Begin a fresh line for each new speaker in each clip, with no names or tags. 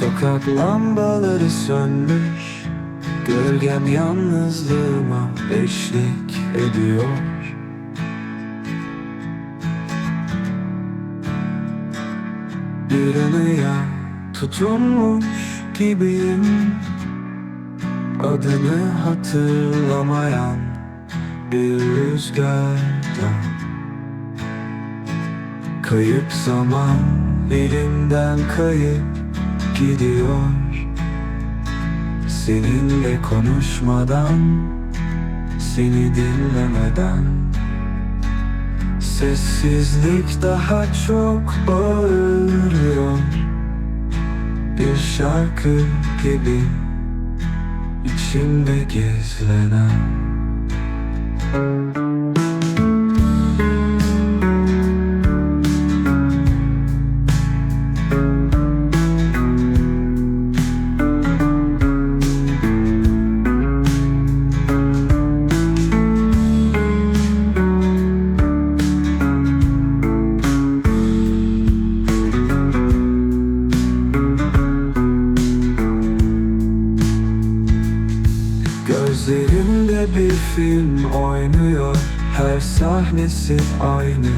Sokak lambaları sönmüş Gölgem yalnızlığıma eşlik ediyor. Bir anıya tutunmuş gibiyim Adını hatırlamayan bir rüzgarda. Kayıp zaman elimden kayıp gidiyor. Seninle konuşmadan Seni dinlemeden. Sessizlik daha çok bağırıyor. Bir şarkı gibi içimde gizlenen Bir film oynuyor. Her sahnesi aynı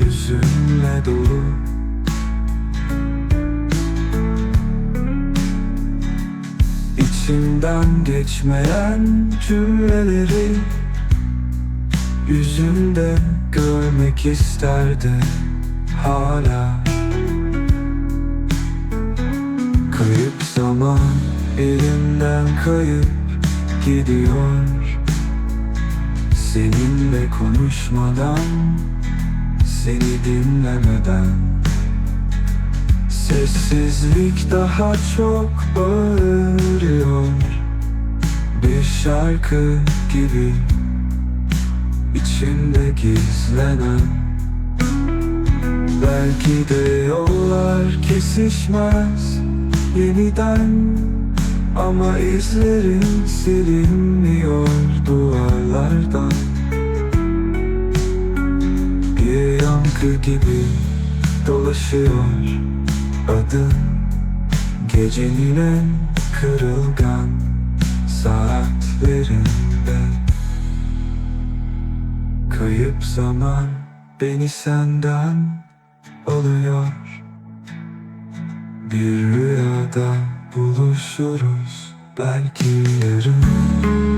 Hüzünle dolu. İçimden geçmeyen cümleleri Yüzünde görmek isterdi hala. Kayıp zaman elimden kayıp gidiyor Seninle konuşmadan Seni dinlemeden. Sessizlik daha çok bağırıyor. Bir şarkı gibi içinde gizlenen. Belki de yollar kesişmez yeniden Ama izlerin silinmiyor duvarlardan. Bir yankı gibi dolaşıyor adın. Gecenin en kırılgan saatlerinde. Kayıp zaman beni senden alıyor. Bir rüyada buluşuruz belki yarın